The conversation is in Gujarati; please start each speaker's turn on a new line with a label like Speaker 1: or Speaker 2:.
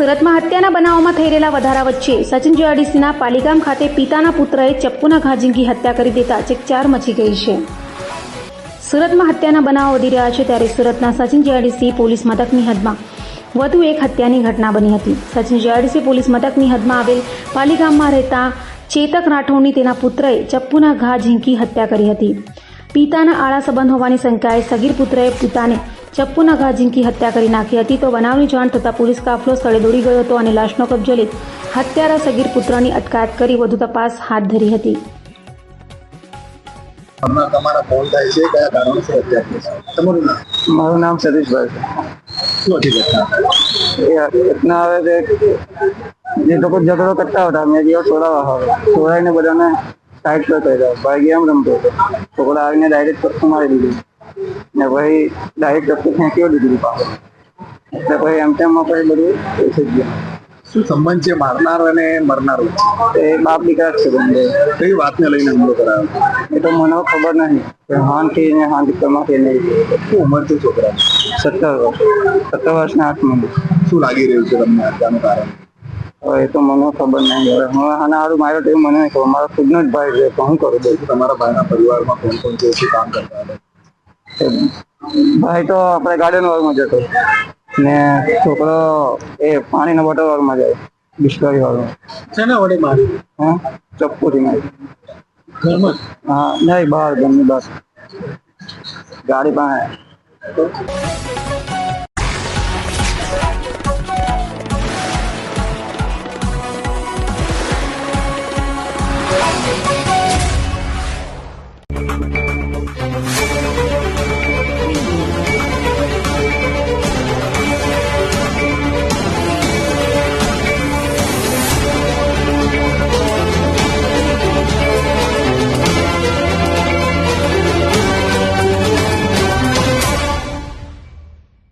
Speaker 1: સુરતમાં હત્યાના બનાવોમાં થઈ રહેલા વધારા વચ્ચે સચિન જીઆરડીસીના પાલીગામ ખાતે પિતાના પુત્રએ ચપ્પુના ઘા ઝીંકી હત્યા કરી દેતા ચકચાર મચી ગઈ છે. સુરતમાં હત્યાના બનાવો વધી રહ્યા છે ત્યારે સુરતના સચિન જીઆરડીસી પોલીસ મથકની હદમાં વધુ એક હત્યાની ઘટના બની હતી. સચિન જીઆરડીસી પોલીસ મથકની હદમાં આવેલ પાલીગામમાં રહેતા ચેતક રાઠોડની તેના પુત્રએ ચપ્પુના ઘા ઝીંકી હત્યા કરી હતી. પિતાના આળા સંબંધ હોવાની શંકાએ સગીર પુત્રએ પિતાને ચપ્પુના ઘા ઝીંકી હત્યા કરી નાખી હતી તો બનાવની જાણ થતાં પોલીસ કાફલો સ્થળે દોડી ગયો હતો અને લાશનો કબજો લઈ હત્યારા સગીર પુત્રની અટકાયત કરી વધુ તપાસ હાથ ધરી હતી.
Speaker 2: હમણાં તમારા ફોન થાય છે કયા કારણોસર હત્યા તમારું નામ?
Speaker 3: મારું નામ સતીશભાઈ છે. ઘટના? આવે છે જે લોકો ઝઘડો કરતા હતા મેં જેવા છોડાવા હવે. છોડાવીને બધાને સાઈડ પર કર્યા. ભાઈ ગેમ રમતો હતો. છોકરા આવીને ડાયરેક્ટ ચપ્પુ મારી દીધું ને પછી ડાયરેક્ટ ડોક્ટર ફેંક્યો દીધું પાસે એટલે પછી એમ તેમ પછી બધું થઈ ગયું.
Speaker 2: શું સંબંધ છે મારનાર અને મરનાર
Speaker 3: એ બાપ દીકરા છે બંને.
Speaker 2: કઈ વાતને લઈને હુમલો કરાયો?
Speaker 3: એ તો મને ખબર નહીં. કે હાનથી ને હાન દીકરામાંથી નહીં
Speaker 2: શું ઉંમર છે છોકરા?
Speaker 3: સત્તર વર્ષ. સત્તર વર્ષના આઠ મહિને
Speaker 2: શું લાગી રહ્યું છે તમને હત્યાનું કારણ?
Speaker 3: એ તો મને ખબર નહીં. હવે હું આના હારું માર્યો તો એ મને નહીં ખબર. મારો ખુદનો જ ભાઈ છે તો હું કરું દઉં?
Speaker 2: તમારા ભાઈના પરિવારમાં કોણ કોણ છે? શું કામ કરતા
Speaker 3: ભાઈ તો આપણે ગાર્ડન વર્ગમાં જતો. ને છોકરો એ પાણીના બોટલ વર્ગમાં જાય. બિસ્લરી વર્ગમાં.
Speaker 2: શેના વડે મારી
Speaker 3: હા? ચપ્પુથી મારી.
Speaker 2: ઘરમાં?
Speaker 3: હા નહીં બહાર ઘરની બસ ગાડી પાસે.